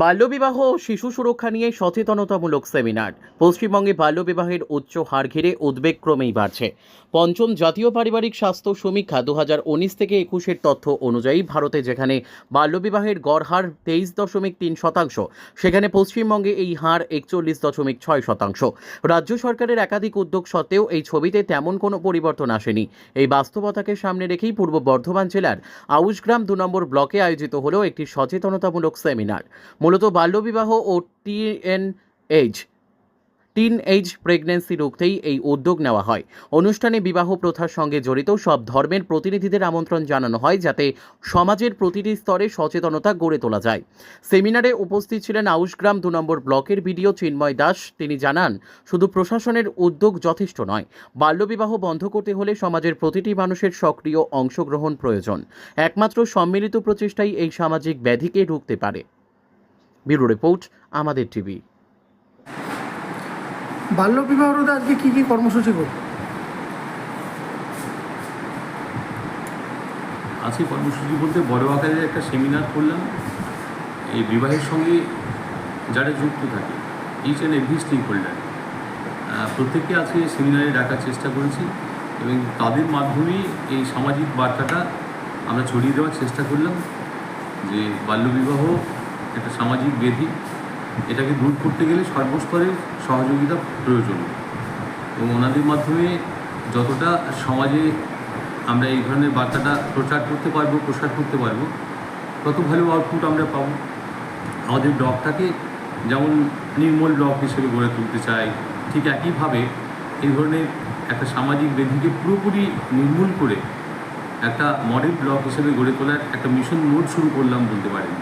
বাল্যবিবাহ ও শিশু সুরক্ষা নিয়ে সচেতনতামূলক সেমিনার। পশ্চিমবঙ্গে বাল্যবিবাহের উচ্চ হার ঘিরে উদ্বেগ ক্রমেই বাড়ছে। পঞ্চম জাতীয় পারিবারিক স্বাস্থ্য সমীক্ষা দু থেকে একুশের তথ্য অনুযায়ী ভারতে যেখানে বাল্যবিবাহের গড় হার তেইশ দশমিক তিন শতাংশ, সেখানে পশ্চিমবঙ্গে এই হার একচল্লিশ দশমিক ছয় শতাংশ। রাজ্য সরকারের একাধিক উদ্যোগ সত্ত্বেও এই ছবিতে তেমন কোনো পরিবর্তন আসেনি। এই বাস্তবতাকে সামনে রেখেই পূর্ব বর্ধমান জেলার আউশগ্রাম দু নম্বর ব্লকে আয়োজিত হলো একটি সচেতনতামূলক সেমিনার। মূলত বাল্যবিবাহ ও teenage teenage pregnancy রুখতেই এই উদ্যোগ নেওয়া হয়। অনুষ্ঠানে বিবাহ প্রথার সঙ্গে জড়িত সব ধর্মের প্রতিনিধিদের আমন্ত্রণ জানানো হয় যাতে সমাজের প্রতিটি স্তরে সচেতনতা গড়ে তোলা যায়। সেমিনারে উপস্থিত ছিলেন আউশগ্রাম দু নম্বর ব্লকের বিডিও চিন্ময় দাস। তিনি জানান, শুধু প্রশাসনের উদ্যোগ যথেষ্ট নয়, বাল্যবিবাহ বন্ধ করতে হলে সমাজের প্রতিটি মানুষের সক্রিয় অংশগ্রহণ প্রয়োজন। একমাত্র সম্মিলিত প্রচেষ্টাই এই সামাজিক ব্যাধিকে রুখতে পারে। ব্যুরো রিপোর্ট আমাদের টিভি। বাল্যবিবাহ রোধে আজকে কী কী কর্মসূচি করব? আজকে কর্মসূচি বলতে বড় আকারে একটা সেমিনার করলাম। এই বিবাহের সঙ্গে যারা যুক্ত থাকে each and every stakeholder প্রত্যেককে আজকে সেমিনারে ডাকার চেষ্টা করেছি এবং তাদের মাধ্যমেই এই সামাজিক বার্তাটা আমরা ছড়িয়ে দেওয়ার চেষ্টা করলাম যে বাল্যবিবাহ একটা সামাজিক ব্যাধি এটাকে দূর করতে গেলে সর্বস্তরের সহযোগিতা প্রয়োজন। এবং ওনাদের মাধ্যমে যতটা সমাজে আমরা এই ধরনের বার্তাটা প্রচার করতে পারব, প্রসার করতে পারব, তত ভালো আউটপুট আমরা পাবো। আমাদের ব্লকটাকে যেমন নির্মল ব্লক হিসেবে গড়ে তুলতে চাই, ঠিক একইভাবে এই ধরনের একটা সামাজিক বেদিকে পুরোপুরি নির্মূল করে একটা মডেল ব্লক হিসেবে গড়ে তোলার একটা মিশন মোড শুরু করলাম বলতে পারেন।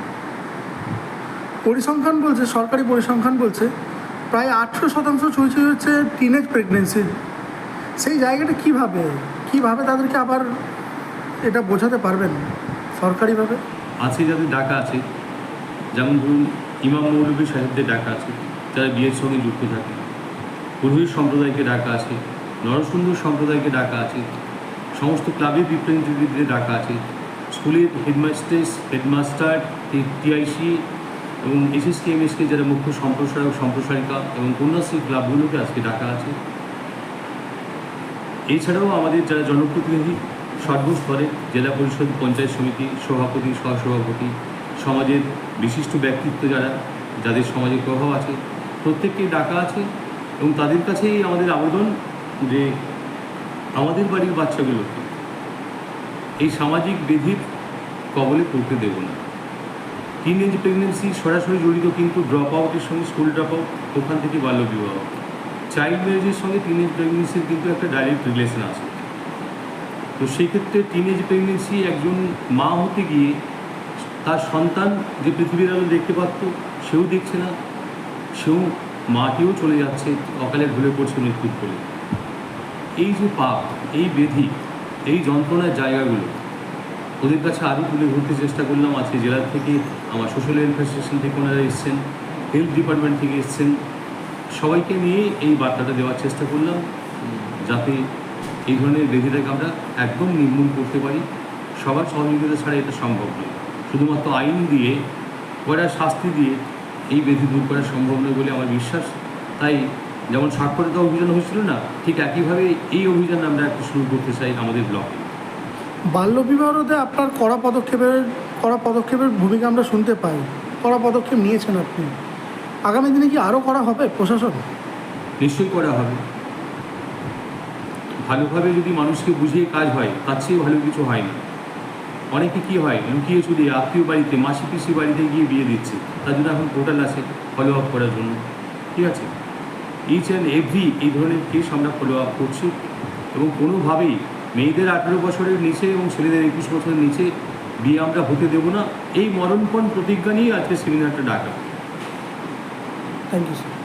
পরিসংখ্যান বলছে, সরকারি পরিসংখ্যান বলছে, প্রায় আটশো শতাংশ চুইচুই হচ্ছে টিনেজ প্রেগনেন্সি সেই জায়গাটা কীভাবে? কীভাবে তাদেরকে আবার এটা বোঝাতে পারবেন সরকারিভাবে? আছে যাদের ডাকা আছে, যেমন ধরুন ইমাম মৌলভী সাহেবদের ডাকা আছে, যারা বিয়ের সঙ্গে যুক্ত থাকে। পুরোহিত সম্প্রদায়কে ডাকা আছে নরসুন্দর সম্প্রদায়কে ডাকা আছে, সমস্ত ক্লাবের বিপ্লবীদের ডাকা আছে, স্কুলের হেডমাস্টার্স, হেডমাস্টার টিআইসি এবং এসএসকে এমএসকে যারা মুখ্য সম্প্রসারক, সম্প্রসারিকা এবং কন্যাশ্রী ক্লাবগুলোকে আজকে ডাকা আছে। এছাড়াও আমাদের যারা জনপ্রতিনিধি, সর্বস্তরে জেলা পরিষদ, পঞ্চায়েত সমিতি, সভাপতি, সহসভাপতি, সমাজের বিশিষ্ট ব্যক্তিত্ব যারা, যাদের সমাজে প্রভাব আছে, প্রত্যেককে ডাকা আছে এবং তাদের কাছেই আমাদের আবেদন যে আমাদের বাড়ির বাচ্চাগুলোকে এই সামাজিক বিধির কবলে পড়তে দেব না। টিন এজ প্রেগনেন্সি সরাসরি জড়িত কিন্তু ড্রপ আউটের সঙ্গে স্কুল ড্রপ আউট ওখান থেকে বাল্যবিবাহ। চাইল্ড ম্যারেজের সঙ্গে টিন এজ প্রেগনেন্সির কিন্তু একটা ডাইরেক্ট রিলেশন আছে। তো সেই ক্ষেত্রে টিন প্রেগনেন্সি একজন মা হতে গিয়ে তার সন্তান যে পৃথিবীর আলো দেখতে পারত, সেও দেখছে না, সেও মাটিও চলে যাচ্ছে, অকালে ঢলে পড়ছে মৃত্যুর কোলে এই যে পাপ, এই বেধি, এই যন্ত্রণার জায়গাগুলো ওদের কাছে আরও তুলে ধরতে চেষ্টা করলাম। আজকে জেলার থেকে আমার সোশ্যাল ওয়েলফেয়ার স্টেশন থেকে ওনারা এসছেন হেলথ ডিপার্টমেন্ট থেকে এসছেন। সবাইকে নিয়ে এই বার্তাটা দেওয়ার চেষ্টা করলাম, যাতে এই ধরনের বেধিটাকে আমরা একদম নির্মূল করতে পারি। সবার সহযোগিতা ছাড়া এটা সম্ভব নয়। শুধুমাত্র আইন দিয়ে, কড়া শাস্তি দিয়ে এই বেধি দূর করা সম্ভব নয় বলে আমার বিশ্বাস। তাই যেমন সাক্ষরতা অভিযান হয়েছিল না, ঠিক একইভাবে এই অভিযান আমরা একটু শুরু করতে চাই আমাদের ব্লকে। বাল্যবিবাহ রোধে আপনার কড়া পদক্ষেপের কড়া পদক্ষেপের ভূমিকা আমরা শুনতে পাই। কড়া পদক্ষেপ নিয়েছেন আপনি। আগামী দিনে কি আরও করা হবে প্রশাসন? নিশ্চয়ই করা হবে। ভালোভাবে যদি মানুষকে বুঝিয়ে কাজ হয়, তার চেয়ে ভালো কিছু হয় না। অনেকে কি হয়, লুকিয়ে চুরিয়ে আত্মীয় বাড়িতে, মাসি পিসি বাড়িতে গিয়ে বিয়ে দিচ্ছে। তার জন্য এখন পোর্টাল আছে ফলো আপ করার জন্য। ঠিক আছে? ইচ অ্যান্ড এভরি এই ধরনের কেস আমরা ফলো আপ করছি এবং কোনোভাবেই মেয়েদের আঠেরো বছরের নিচে এবং ছেলেদের একুশ বছরের নিচে বিয়ে আমরা হতে দেবো না। এই মরণপণ প্রতিজ্ঞা নিয়ে আজকে সেমিনারটা ডাকা। Thank you sir